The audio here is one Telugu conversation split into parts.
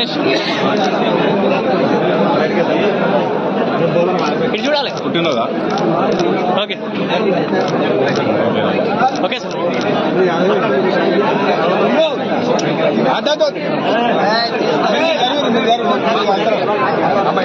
గణేష్ ఇటు చూడాలి పుట్టినదా ఓకే ఓకే సార్ అన్నా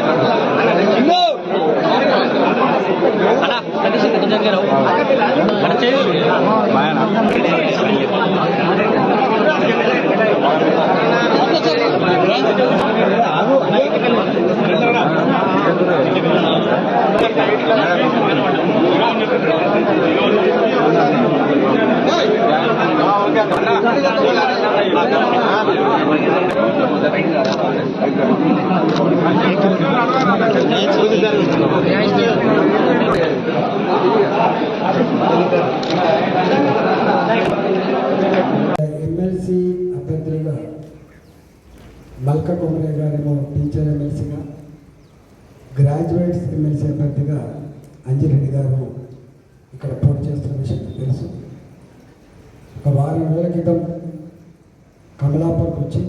మల్క కుమరే గారేమో టీచర్ ఎమ్మెల్సీగా గ్రాడ్యుయేట్స్ ఎమ్మెల్సీ అభ్యర్థిగా అంజిరెడ్డి గారు ఇక్కడ పోటీ చేస్తున్న విషయం తెలుసు. ఒక వారం రోజుల క్రితం కమలాపూర్కి వచ్చి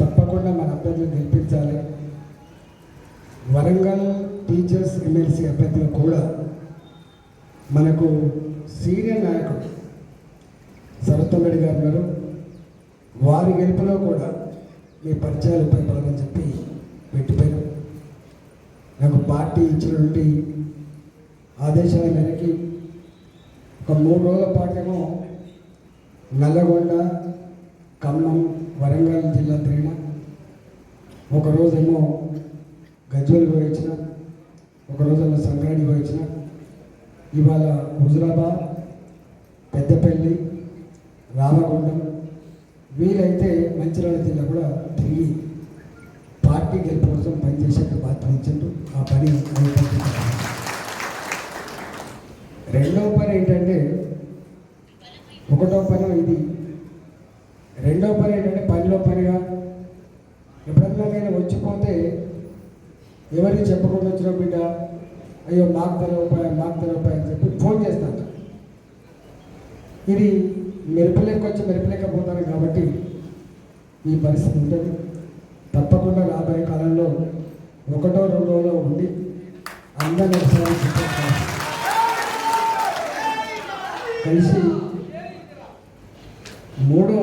తప్పకుండా మన అభ్యర్థులు గెలిపించాలి. వరంగల్ టీచర్స్ ఎమ్మెల్సీ అభ్యర్థులు కూడా మనకు సీనియర్ నాయకుడు సరత్వరెడ్డి గారు ఉన్నారు. వారి గెలుపులో కూడా మీ పరిచయాలు ఉపయోగపడదని చెప్పి పెట్టిపోయారు. నాకు పార్టీ ఇచ్చినటువంటి ఆదేశాల మేరకి ఒక మూడు రోజుల పాటేమో నల్లగొండ ఖమ్మం వరంగల్ జిల్లా తిరిగిన ఒకరోజేమో రోజేమో గజ్వల్ వచ్చిన ఒక రోజేమో వచ్చిన ఇవాళ హుజురాబాద్ పెద్దపల్లి రామగుండం వీలైతే మంచిర్యాల జిల్లా కూడా తిరిగి పార్టీ గెలుపు కోసం పనిచేసే బాధ్యత ఇచ్చిండ్రు ఆ పని రెండవ పని ఏంటంటే ఒకటో పని ఇది. రెండవ పని ఏంటంటే పనిలో పనిగా ఎప్పుడన్నా నేను వచ్చిపోతే ఎవరికి చెప్పకుండా వచ్చిన బిడ్డ అయ్యో మాకు తెలవపాయ మాకు తెలవపాయ అని చెప్పి ఫోన్ చేస్తాను. ఇది మెరుపులెక్క వచ్చి కాబట్టి ఈ పరిస్థితి ఉంటుంది. తప్పకుండా రాబోయే కాలంలో ఒకటో రెండోలో ఉండి అందరూ కలిసి మూడో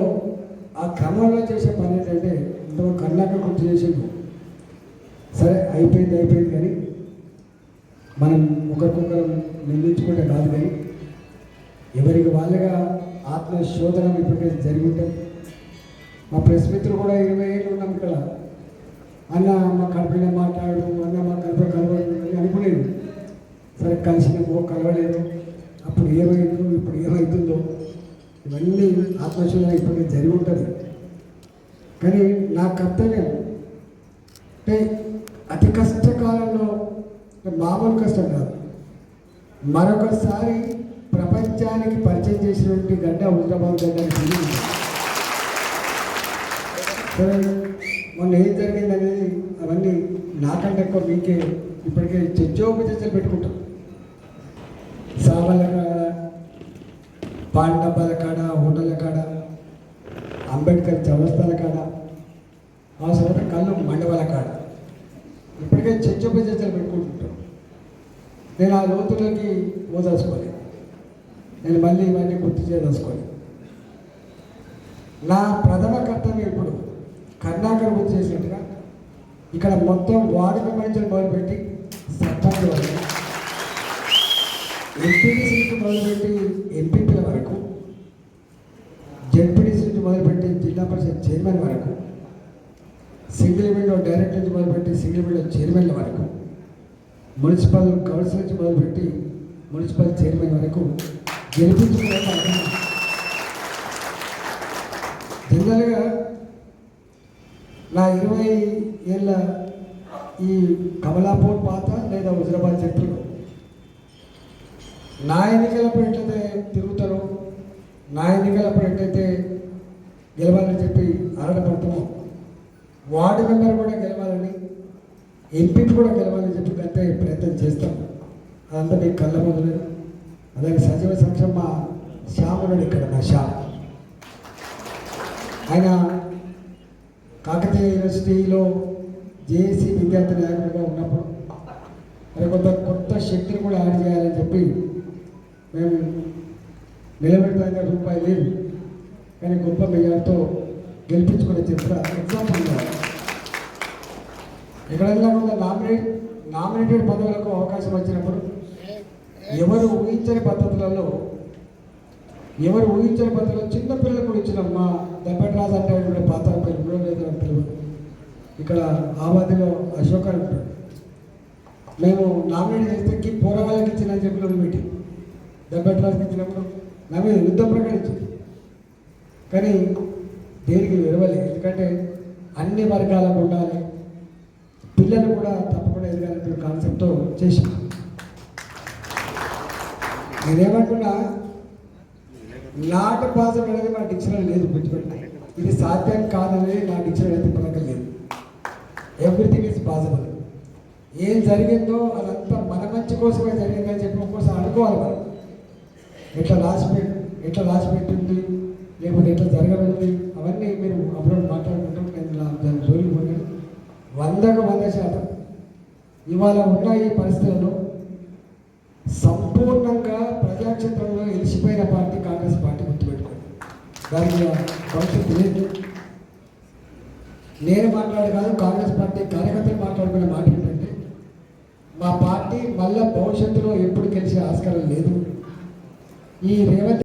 ఆ క్రమంలో చేసే పని ఏంటంటే ఇంతలో కర్ణాటక గుర్తు చేసిండు. సరే అయిపోయింది అయిపోయింది కానీ మనం ఒకరికొకరు నిందించుకుంటే కాదు కానీ ఎవరికి వాళ్ళగా ఆత్మశోధన ఇప్పటికే జరిగి ఉంటుంది మా ప్రెస్ మిత్రులు కూడా ఇరవై ఏళ్ళు ఉన్నాం ఇక్కడ. అన్న మా కడపలో మాట్లాడు అన్న మా కడప కలవలేదు అని అనుకునేది సరే కలిసినామో కలవలేదు. అప్పుడు ఏమైందో ఇప్పుడు ఏమవుతుందో ఇవన్నీ ఆత్మశోధన ఇప్పటికే జరిగి ఉంటుంది. కానీ నా కర్తవ్యం అంటే అతి కష్టకాలంలో మామూలు కష్టం కాదు. మరొకసారి ప్రపంచానికి పరిచయం చేసినటువంటి గడ్డ హుజరాబాద్ గడ్డ మొన్న ఏం జరిగింది అనేది అవన్నీ నాకంటే ఎక్కువ మీకే ఇప్పటికే చర్చోపచర్చలు పెట్టుకుంటాం. సామాన్ల కాడ పాన్ డబ్బాల కాడ హోటళ్ళ కాడ అంబేద్కర్ చౌరస్తాల కాడ అవసరమైన కళ్ళు మండవాల కాడ. ఇప్పటికే చర్చోపచర్చలు పెట్టుకుంటుంటాం. నేను ఆ లోతులోకి ఓదాల్చుకోలేదు నేను మళ్ళీ ఇవన్నీ గుర్తు చేయదలుచుకోలేదు. నా ప్రథమ కర్తవ్యం ఇప్పుడు కర్ణాకర్ గుర్తు చేసినట్టుగా ఇక్కడ మొత్తం వార్డు మెంబర్ మొదలుపెట్టి సర్పంచ్ వరకు ఎంపీటీసీ నుంచి మొదలుపెట్టి ఎంపీపీల వరకు జెడ్పీటీసీ నుంచి మొదలుపెట్టి జిల్లా పరిషత్ చైర్మన్ వరకు సింగిల్ విండో డైరెక్టర్ నుంచి మొదలుపెట్టి సింగిల్ విండో చైర్మన్ల వరకు మున్సిపల్ కౌన్సిల్ నుంచి మొదలుపెట్టి మున్సిపల్ చైర్మన్ వరకు గెలిపించుకునే జనరల్గా నా ఇరవై ఏళ్ళ ఈ కమలాపూర్ పాత లేదా హుజరాబాద్ చరిత్రలో నా ఎన్నికలప్పుడు ఎట్లయితే తిరుగుతారో నా ఎన్నికలప్పుడు ఎట్లయితే గెలవాలని చెప్పి ఆరాటపడతామో వార్డు మెంబర్ కూడా గెలవాలని ఎంపీ కూడా గెలవాలని చెప్పి పెద్ద ప్రయత్నం చేస్తాం. అదంతా మీకు కళ్ళ మొదలు అలాగే సజీవ సంక్షమ శ్యాముడు ఇక్కడ నా శ్యామ్. ఆయన కాకతీయ యూనివర్సిటీలో జేఏసీ విద్యార్థి నాయకుడిగా ఉన్నప్పుడు మరి కొంత కొత్త శక్తిని కూడా యాడ్ చేయాలని చెప్పి మేము నిలబెట్టడానికి రూపాయి లేదు. కానీ గొప్ప మెజార్తో గెలిపించుకునే చరిత్ర ఎగ్జాంపుల్ ఎక్కడైనా కూడా నామినేట్ నామినేటెడ్ పదవులకు అవకాశం వచ్చినప్పుడు ఎవరు ఊహించని పద్ధతులలో ఎవరు ఊహించని పద్ధతిలో చిన్నపిల్లలకు కూడా ఇచ్చిన మా దెబ్బరాజు అంటే కూడా పాత పేరు కూడా పిల్లలు తెలియదు ఇక్కడ ఆబాదిలో అశోక్ అని ఉంటాడు. మేము నామినేట్ చేస్తే కి పోరగాళ్ళకి ఇచ్చిన చెప్పిన మీటింగ్. దెబ్బరాజుకి ఇచ్చినప్పుడు నా మీద యుద్ధం ప్రకటించింది. కానీ దేనికి విరవలేదు ఎందుకంటే అన్ని వర్గాలకు ఉండాలి. పిల్లలు కూడా తప్పకుండా ఎదగాలనే కాన్సెప్ట్తో చేసి నేనేమంటున్నా నాటు పాసిబుల్ అనేది మా డిక్షనరీ లేదు గుర్తుపెట్టి ఇది సాధ్యం కాదనేది నా డిక్షనరీ అయితే ఇప్పటిదాకా లేదు. ఎవ్రీథింగ్ ఈజ్ పాసిబుల్ ఏం జరిగిందో అదంతా మన మంచి కోసమే జరిగిందని చెప్పి ఒక్కోసారి అనుకోవాలి మనం. ఎట్లా రాసి పెట్టి ఎట్లా రాసి పెట్టింది లేకపోతే ఎట్లా జరగనుంది అవన్నీ మీరు అప్పుడు మాట్లాడుకుంటాం. నేను దాని జోలికి పోయాను. వందకు వంద శాతం ఇవాళ ఉన్న ఈ పరిస్థితుల్లో సం ప్రజాక్షేత్రంలో వెలిసిపోయిన పార్టీ కాంగ్రెస్ పార్టీ గుర్తుపెట్టుకోండి దానికి భవిష్యత్తు లేదు. నేను మాట్లాడే కాదు కాంగ్రెస్ పార్టీ కార్యకర్తలు మాట్లాడుకునే మాట ఏంటంటే మా పార్టీ మళ్ళా భవిష్యత్తులో ఎప్పుడు గెలిచే ఆస్కారం లేదు. ఈ రేవంత్